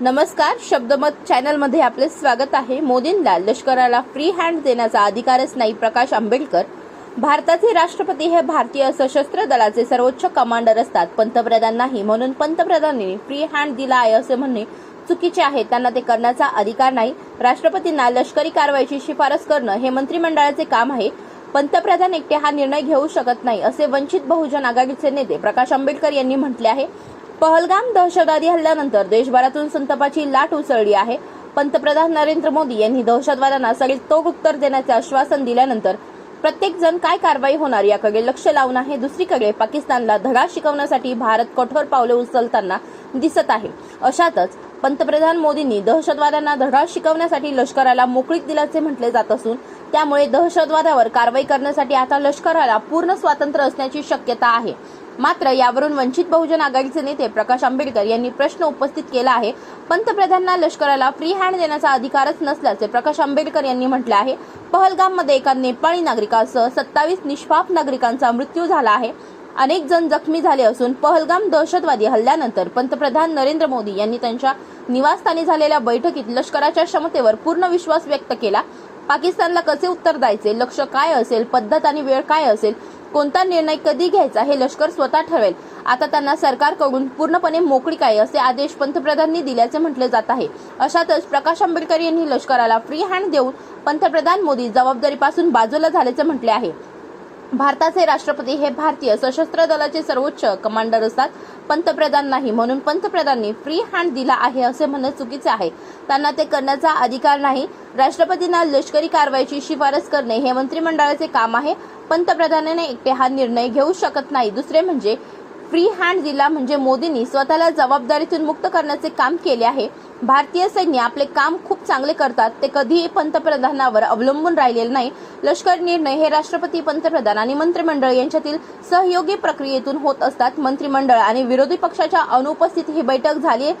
नमस्कार शब्दमत चॅनलमध्ये आपले स्वागत आहे. मोदींना लष्कराला फ्री हँड देण्याचा अधिकारच नाही प्रकाश आंबेडकर. भारताचे राष्ट्रपती हे भारतीय सशस्त्र दलाचे सर्वोच्च कमांडर असतात. पंतप्रधान नाही म्हणून पंतप्रधानांनी फ्री हँड दिला आहे असे म्हणणे चुकीचे आहे. त्यांना ते करण्याचा अधिकार नाही. राष्ट्रपतींना लष्करी कारवाईची शिफारस करणं हे मंत्रिमंडळाचे काम आहे. पंतप्रधान एकटे हा निर्णय घेऊ शकत नाही असे वंचित बहुजन आघाडीचे नेते प्रकाश आंबेडकर यांनी म्हटले आहे. पहलगाम दहशतवादी हल्ल्यानंतर देशभरातून संतापाची लाट उसळली आहे. पंतप्रधान नरेंद्र मोदी यांनी दहशतवाद्यांना सगळे तोड उत्तर देण्याचे आश्वासन दिल्यानंतर प्रत्येक जण काय कारवाई होणार याकडे लक्ष लावून आहे. दुसरीकडे पाकिस्तानला धडा शिकवण्यासाठी भारत कठोर पावले उचलताना दिसत आहे. अशातच पंतप्रधान मोदींनी दहशतवाद्यांना धडा शिकवण्यासाठी लष्कराला मोकळीक दिल्याचे म्हटले जात असून त्यामुळे दहशतवादावर कारवाई करण्यासाठी आता लष्कराला पूर्ण स्वातंत्र्य असण्याची शक्यता आहे. मात्र यावरून वंचित बहुजन आघाडीचे नेते प्रकाश आंबेडकर यांनी प्रश्न उपस्थित केला आहे. पंतप्रधानांना लष्कराला फ्री हँड देण्याचा अधिकारच नसल्याचे प्रकाश आंबेडकर यांनी म्हटले आहे. पहलगाममध्ये एका नेपाळी नागरिकासह सत्तावीस निष्पाप नागरिकांचा मृत्यू झाला आहे. अनेक जण जखमी झाले असून पहलगाम दहशतवादी हल्ल्यानंतर पंतप्रधान नरेंद्र मोदी यांनी त्यांच्या निवासस्थानी झालेल्या बैठकीत लष्कराच्या क्षमतेवर पूर्ण विश्वास व्यक्त केला. पाकिस्तानला कसे उत्तर द्यायचे? लक्ष काय असेल? पद्धत आणि वेळ काय असेल? कोणता निर्णय कधी घ्यायचा हे लष्कर स्वतः ठरवेल. आता त्यांना सरकारकडून पूर्णपणे मोकळी काय असे आदेश पंतप्रधानांनी दिल्याचे म्हटले जात आहे. अशातच प्रकाश आंबेडकर यांनी लष्कराला फ्री हँड देऊन पंतप्रधान मोदी जबाबदारीपासून बाजूला झाल्याचे म्हटले आहे. भारताचे राष्ट्रपती हे भारतीय सशस्त्र दलाचे सर्वोच्च कमांडर असतात. पंतप्रधान नाही म्हणून पंतप्रधानांनी फ्री हँड दिला आहे असे म्हणणं चुकीचे आहे. त्यांना ते करण्याचा अधिकार नाही. राष्ट्रपतींना लष्करी कारवाईची शिफारस करणे हे मंत्रिमंडळाचे काम आहे. पंतप्रधानाने एकटे हा निर्णय घेऊ शकत नाही. दुसरे म्हणजे फ्री हँड दिला म्हणजे मोदींनी स्वतःला जबाबदारीतून मुक्त करण्याचे काम केले आहे. भारतीय सैन्य आपले काम खूप चांगले करतात ते कधीही पंतप्रधानावर अवलंबून राहिलेले नाही. लष्कर निर्णय हे राष्ट्रपती पंतप्रधान आणि मंत्रिमंडळ यांच्यातील सहयोगी प्रक्रियेतून होत असतात. मंत्रिमंडळ आणि विरोधी पक्षाच्या अनुपस्थित ही बैठक झाली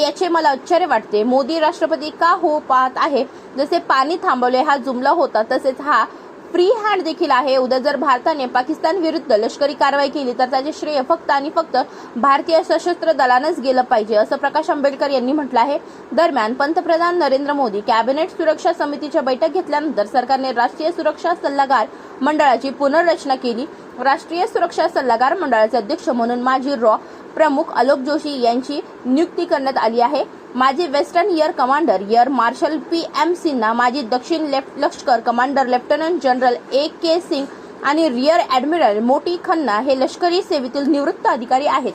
याचे मला आश्चर्य वाटते. मोदी राष्ट्रपती का हो पाहत आहे? जसे पाणी थांबवले हा जुमला होता तसेच हा फ्री हँड देखील आहे. उद्या जर भारताने पाकिस्तान विरुद्ध लष्करी कारवाई केली तर त्याचे श्रेय फक्त आणि फक्त भारतीय सशस्त्र दलानंच गेलं पाहिजे असं प्रकाश आंबेडकर यांनी म्हटलं आहे. दरम्यान पंतप्रधान नरेंद्र मोदी कॅबिनेट सुरक्षा समितीच्या बैठक घेतल्यानंतर सरकारने राष्ट्रीय सुरक्षा सल्लागार मंडळाची पुनर्रचना केली. राष्ट्रीय सुरक्षा सल्लागार मंडळाचे अध्यक्ष म्हणून माजी रॉ. प्रमुख आलोक जोशी यांची नियुक्ती करण्यात आली आहे. माजी western air commander air marshal P. M. Sinha माजी दक्षिण लेफ्ट लष्कर commander lieutenant general A. K. Singh आणि रिअर ॲडमिरल मोटी खन्ना हे लष्करी सेवेतील निवृत्त अधिकारी आहेत.